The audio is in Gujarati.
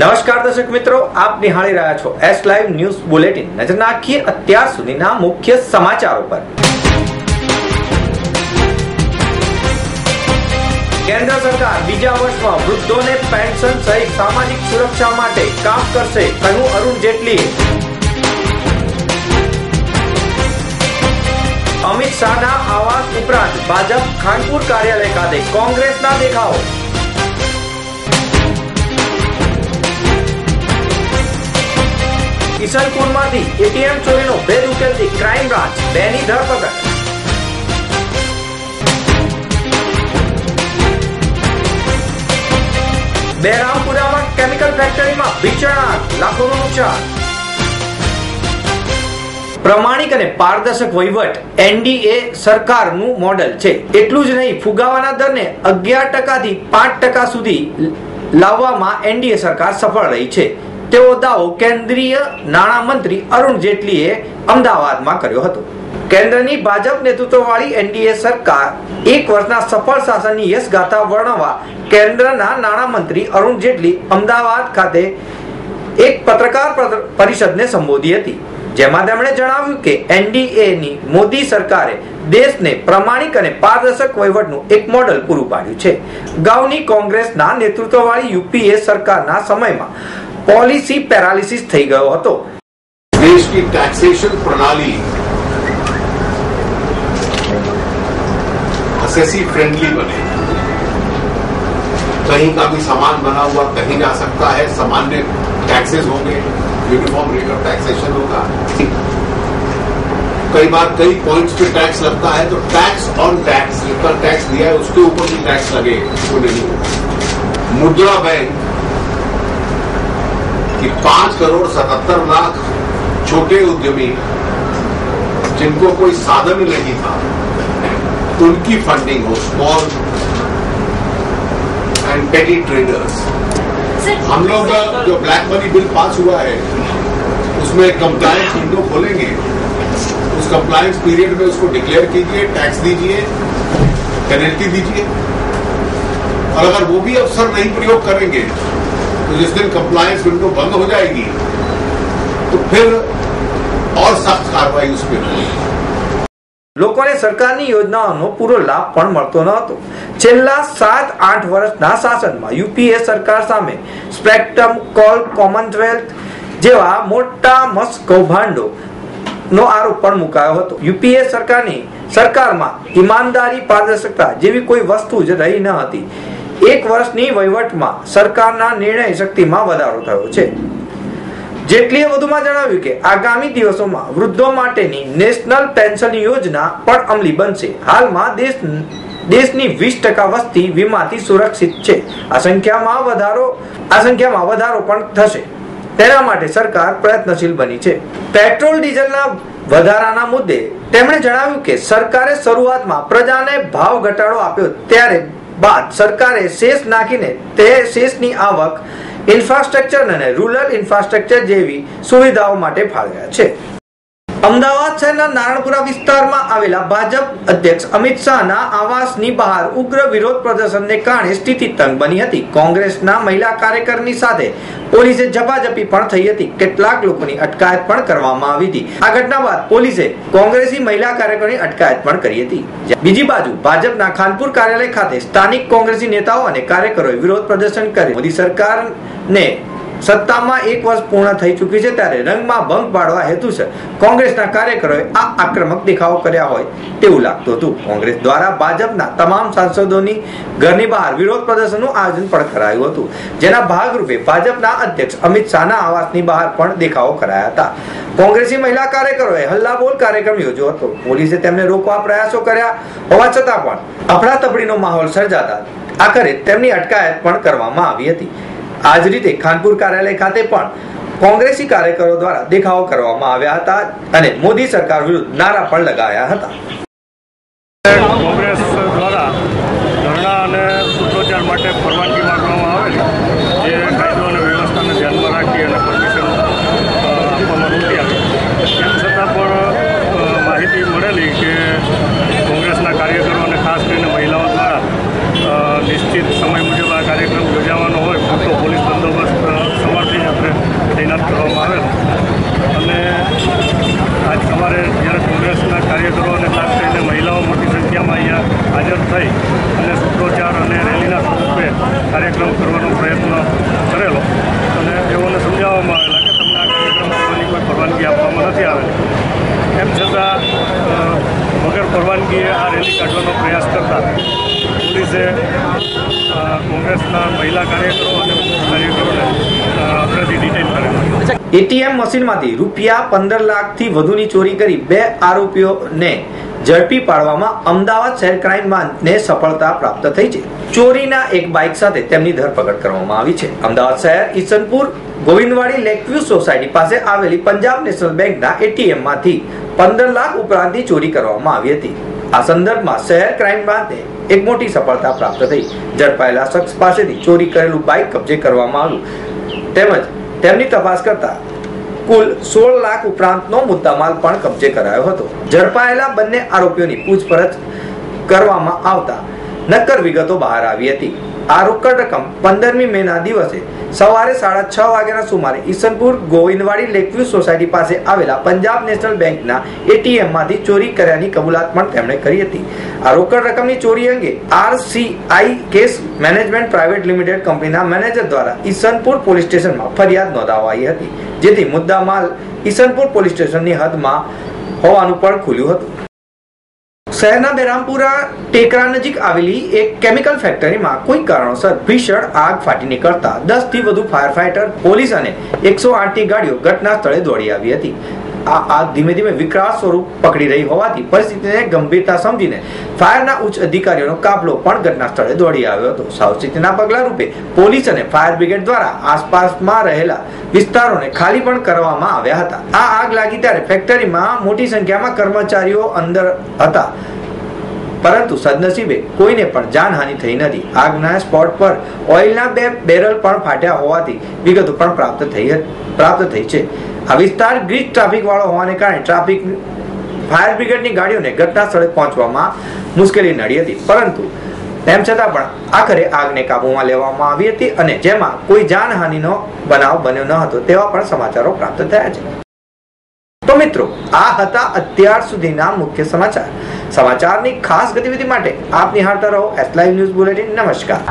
નમસ્કાર દર્શક મિત્રો, આપ નિહાળી રહ્યા છો એસ લાઈવ ન્યૂઝ બુલેટિન નજર નાખીએ અત્યાર સુધીના મુખ્ય સમાચારો પર. કેન્દ્ર સરકાર બીજા વર્ષમાં વૃદ્ધોને પેન્શન સહિત સામાજિક સુરક્ષા માટે કામ કરશે કહ્યું અરુણ જેટલીએ. અમિત શાહના આવાસ ઉપરાંત ભાજપ ખાનપુર કાર્યાલય ખાતે કોંગ્રેસના દેખાવો. કિશનપુરમાંથી એટીએમ ચોરીનો ભેદ ઉકેલતી ક્રાઇમ બ્રાન્ચ બેની ધરપકડ. બેરામપુરામાં કેમિકલ ફેક્ટરીમાં ભીષણ આગ લાખોનું નુકસાન પ્રમાણિક અને પારદર્શક વહીવટ એનડીએ સરકારનું મોડેલ છે. એટલું જ નહીં, ફુગાવાના દરને અગિયાર ટકાથી પાંચ ટકા સુધી લાવવામાં એનડીએ સરકાર સફળ રહી છે. તેવો દાવો કેન્દ્રીય નાણામંત્રી અરુણ જેટલીએ અમદાવાદમાં કર્યો હતો. કેન્દ્રની ભાજપ નેતૃત્વવાળી એનડીએ સરકાર એક વર્ષના સફળ શાસનની યશ ગાથા વર્ણવવા કેન્દ્રના નાણામંત્રી અરુણ જેટલી અમદાવાદ ખાતે એક પત્રકાર પરિષદને સંબોધી હતી. જેમાં તેમણે જણાવ્યું કે એનડીએ ની મોદી સરકારે દેશને પ્રમાણિક અને પારદર્શક વહીવટનું એક મોડલ પૂરું પાડ્યું છે. ગાઉની કોંગ્રેસના નેતૃત્વવાળી યુપીએ સરકારના સમયમાં पॉलिसी पैरालिसिस થઈ ગયો હતો देश की टैक्सेशन प्रणाली एसएससी फ्रेंडली बने कहीं का भी सामान बना हुआ कहीं जा सकता है सामान्य टैक्सेस होंगे यूनिफॉर्म रेट ऑफ टैक्सेशन होगा कई बार कई पॉइंट्स पे टैक्स लगता है तो टैक्स ऑन टैक्स जितना टैक्स दिया है उसके ऊपर भी टैक्स लगे वो नहीं होगा मुद्रा बैंक कि पाँच करोड़ सतहत्तर लाख छोटे उद्यमी जिनको कोई साधन नहीं था उनकी फंडिंग हो स्मॉल एंड पेटी ट्रेडर्स हम लोग जो ब्लैक मनी बिल पास हुआ है उसमें कंप्लायंस विंडो खोलेंगे। उस कंप्लायंस पीरियड में उसको डिक्लेयर कीजिए टैक्स दीजिए पेनल्टी दीजिए। और अगर वो भी अवसर नहीं प्रयोग करेंगे तो जिस दिन कंप्लायंस विंडो बंद हो जाएगी तो फिर और सख्त कार्रवाई उस पर होगी લોકોને સરકારની યોજનાઓનો પૂરો લાભ પણ મળતો ન હતો છેલ્લા સાત આઠ વર્ષના શાસનમાં યુપીએ સરકાર સામે સ્પેક્ટ્રમ કોલ કોમનવેલ્થ જેવા મોટા મસ્ત કૌભાંડો નો આરોપ પણ મુકાયો હતો યુપીએ સરકારની સરકારમાં ઈમાનદારી પારદર્શકતા જેવી કોઈ વસ્તુ જ રહી ન હતી એક વર્ષની વહીવટમાં સરકારના નિર્ણય શક્તિમાં વધારો થયો છે. જેટલીએ વધુમાં જણાવ્યું કે આગામી દિવસોમાં વૃદ્ધો માટેની નેશનલ પેન્શન યોજના પણ અમલી બનશે. હાલમાં દેશ દેશની વીસ ટકા વસ્તી વીમાથી સુરક્ષિત છે. આ સંખ્યામાં વધારો આ સંખ્યામાં વધારો પણ થશે. તેના માટે સરકાર પ્રયત્નશીલ બની છે. પેટ્રોલ ડીઝલના વધારાના મુદ્દે તેમણે જણાવ્યું કે સરકારે શરૂઆતમાં પ્રજાને ભાવ ઘટાડો આપ્યો ત્યારે બાદ સરકારે શેષ નાખીને તે શેષની આવક ઇન્ફ્રાસ્ટ્રક્ચર અને રૂરલ ઇન્ફ્રાસ્ટ્રક્ચર જેવી સુવિધાઓ માટે ફાળવ્યા છે. અમદાવાદ શહેરના નારણપુરા વિસ્તારમાં આવેલા ભાજપ અધ્યક્ષ અમિત શાહના આવાસની બહાર ઉગ્ર વિરોધ પ્રદર્શનને કારણે સ્થિતિ તંગ બની હતી. કોંગ્રેસના મહિલા કાર્યકરની સાથે પોલીસે ઝપાઝપી પણ થઈ હતી. કેટલાક લોકોની અટકાયત પણ કરવામાં આવી હતી. આ ઘટના બાદ પોલીસે કોંગ્રેસી મહિલા કાર્યકરની અટકાયત પણ કરી હતી. બીજી બાજુ ભાજપના ખાનપુર કાર્યાલય ખાતે સ્થાનિક કોંગ્રેસી નેતાઓ અને કાર્યકરોએ વિરોધ પ્રદર્શન કરી. મોદી સરકારને સત્તામાં એક વર્ષ પૂર્ણ થઈ ચૂકી છે ત્યારે રંગમાં ભંગ પાડવા હેતુ છે. કોંગ્રેસના કાર્યકરોએ આ આક્રમક દેખાવો કર્યા હોય તેવું લાગતું હતું. કોંગ્રેસ દ્વારા ભાજપના તમામ સાંસદોની ઘરની બહાર વિરોધ પ્રદર્શનનું આયોજન પણ કરાયું હતું. જેના ભાગરૂપે ભાજપના અધ્યક્ષ અમિત શાહના આવાસની બહાર પણ દેખાવો કરાયા હતા. કોંગ્રેસી મહિલા કાર્યકરોએ હલ્લાબોલ કાર્યક્રમ યોજ્યો હતો. પોલીસે તેમને રોકવા પ્રયાસો કર્યા હોવા છતાં પણ અફડાતફડીનો માહોલ સર્જાતા આખરે તેમની અટકાયત પણ કરવામાં આવી હતી. આ જ રીતે ખાનપુર કાર્યાલય ખાતે પણ કોંગ્રેસી કાર્યકરો દ્વારા દેખાવો કરવામાં આવ્યા હતા અને મોદી સરકાર વિરુદ્ધ નારા પણ લગાવ્યા હતા કોંગ્રેસ દ્વારા ધરણા અને સૂત્રોચ્ચાર માટે પરવાનગી માંગવામાં આવેલી જે કાયદો અને વ્યવસ્થાને ધ્યાનમાં રાખી અને પરમિશન આપવામાં નહોતી આવી તેમ છતાં પણ અ, માહિતી મળેલી કે કોંગ્રેસના કાર્યકરો અને ખાસ કરીને મહિલાઓ દ્વારા અ, નિશ્ચિત સમય મુજબ આ કાર્યક્રમ યોજાવાનો હોય પૂરતો પોલીસ બંદોબસ્ત અ, સમય અમારે જ્યારે કોંગ્રેસના કાર્યકરો અને ખાસ કરીને મહિલાઓ મોટી સંખ્યામાં અહીંયા હાજર થઈ અને સૂત્રોચ્ચાર અને રેલીના સ્વરૂપે કાર્યક્રમ કરવાનો પ્રયત્ન કરેલો અને તેઓને સમજાવવામાં આવેલા કે તમને આ કાર્યક્રમ કરવાની કોઈ પરવાનગી આપવામાં નથી આવેલી એમ છતાં અ, વગર પરવાનગીએ આ રેલી કાઢવાનો પ્રયાસ કરતા પોલીસે અ, કોંગ્રેસના મહિલા કાર્યકરો અને પુરુષ કાર્યકરોને અ, આપણાથી ડિટેન કરેલા એટીએમ મશીનમાંથી રૂપિયા પંદર લાખથી વધુની ચોરી કરી બે આરોપીઓને ઝડપી પાડવામાં અમદાવાદ શહેર ક્રાઇમ બ્રાન્ચને સફળતા પ્રાપ્ત થઈ છે. ચોરીના એક બાઇક સાથે તેમની ધરપકડ કરવામાં આવી છે. અમદાવાદ શહેર ઈસનપુર ગોવિંદવાડી લેકવ્યુ સોસાયટી પાસે આવેલી પંજાબ નેશનલ બેંકના એટીએમમાંથી પંદર લાખ ઉપરાંતની ચોરી કરવામાં આવી હતી. આ સંદર્ભમાં શહેર ક્રાઇમ બ્રાન્ચે એક મોટી સફળતા પ્રાપ્ત થઈ. ઝડપાયેલા શખ્સ પાસેથી ચોરી કરેલું બાઇક કબજે કરવામાં આવ્યું. તેમજ તેમની તપાસ કરતા કુલ સોળ લાખ ઉપરાંતનો મુદ્દામાલ પણ કબજે કરાયો હતો. ઝડપાયેલા બંને આરોપીઓની પૂછપરછ કરવામાં આવતા નક્કર વિગતો બહાર આવી હતી. આ રોકડ રકમ પંદરમી મે ના દિવસે સવારે સાડા છ વાગ્યાના સુમારે Isanpur Govindwadi lake view society પાસે આવેલા પંજાબ નેશનલ બેંકના એટીએમમાંથી ચોરી કર્યાની કબૂલાત પણ તેમણે કરી હતી. આ રોકડ રકમની ચોરી અંગે RCI case management private limited કંપનીના મેનેજર દ્વારા ઈસનપુર પોલીસ સ્ટેશનમાં ફરિયાદ નોંધાવાઈ હતી, જેથી મુદ્દામાલ ઈસનપુર પોલીસ સ્ટેશનની હદમાં હોવાનું પણ ખુલ્યું હતું. શહેરના બેરામપુરા ટેકરા નજીક આવેલી એક કેમિકલ ફેક્ટરીમાં કોઈ કારણોસર ભીષણ આગ ફાટી નીકળતા દસથી વધુ ફાયર ફાઈટર પોલીસ અને એકસો આઠની ગાડીઓ ઘટના સ્થળે દોડી આવી હતી. આ આગ ધીમે ધીમે વિકરાળ સ્વરૂપ પકડી રહી હોવાથી પરિસ્થિતિને ગંભીરતા સમજીને ફાયરના ઉચ્ચ અધિકારીઓનો કાફલો પણ ઘટના સ્થળે દોડી આવ્યો હતો. સાવચેતીના પગલા રૂપે પોલીસ અને ફાયર બ્રિગેડ દ્વારા આસપાસમાં રહેલા વિસ્તારોને ખાલી પણ કરવામાં આવ્યા હતા. આ આગ લાગી ત્યારે ફેક્ટરીમાં મોટી સંખ્યામાં કર્મચારીઓ અંદર હતા. પરંતુ સદનસીબે કોઈને પણ જાનહાનિ થઈ નથી. આગના સ્પોટ પર ઓઇલના બે બેરલ પણ ફાટ્યા હોવાથી વિગતો પણ પ્રાપ્ત થઈ પ્રાપ્ત થઈ છે. આ વિસ્તાર ગ્રીજ ટ્રાફિક વાળો હોવાને કારણે ટ્રાફિક ફાયર બ્રિગેડની ગાડીઓને ઘટના સ્થળે પહોંચવામાં મુશ્કેલી નડી હતી. પરંતુ તેમ છતાં પણ આખરે આગને કાબૂમાં લેવામાં આવી હતી અને જેમાં કોઈ જાનહાનિનો બનાવ બન્યો ન હતો તેવા પણ સમાચારો પ્રાપ્ત થયા છે. તો મિત્રો, આ હતા અત્યાર સુધીના મુખ્ય સમાચાર. સમાચારની ખાસ ગતિવિધિ માટે આપ નિહાળતા રહો એસ લાઈવ ન્યૂઝ બુલેટિન નમસ્કાર.